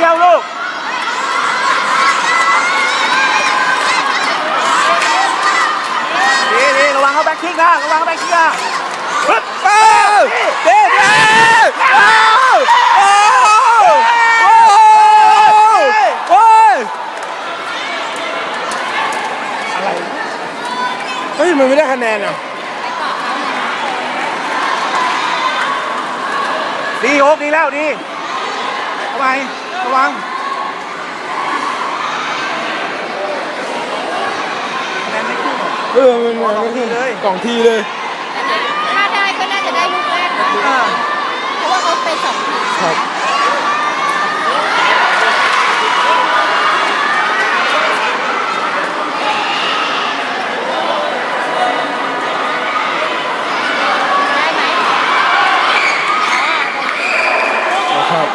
ดียวลูกดีดีระวังเขาแบ็คคิกนะระวังเขาแบ็คคิกนะฮึบเอ้าเด็ดเด็ดเอ้โอ้โอ้โอ้อะไรเฮ้ยมันไม่ได้คะแนนอะดีโอ๊กดีแล้วดีทำไม ระวังคะแนนไม่ขึ้นหรอก เออมันมันมันคือกล่องทีเลยถ้าได้ก็น่าจะได้ลูกแรกนะอ่า เพราะว่าเขาไปสองที ครับ ได้ไหม ครับ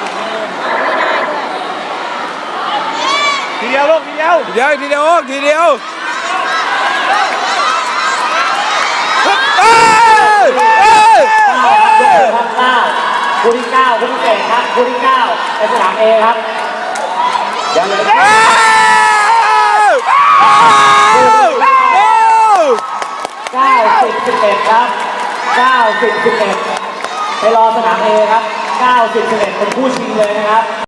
ไม่ได้ด้วย ทีเดียวลูกทีเดียวทีเดียวทีเดียวโอ้ทีเดียวเอ้ยเอ้ยเก้าครับเก้าคู่ที่เก้าคู่พิเศษครับคู่ที่เก้าในสนามเอครับเดี๋ยวเลยเอ้ยเอ้ยเก้าสิบสิบเอ็ดครับเก้าสิบสิบเอ็ดไปรอสนามเอครับเก้าสิบสิบเอ็ดเป็นคู่ชิงเลยนะครับ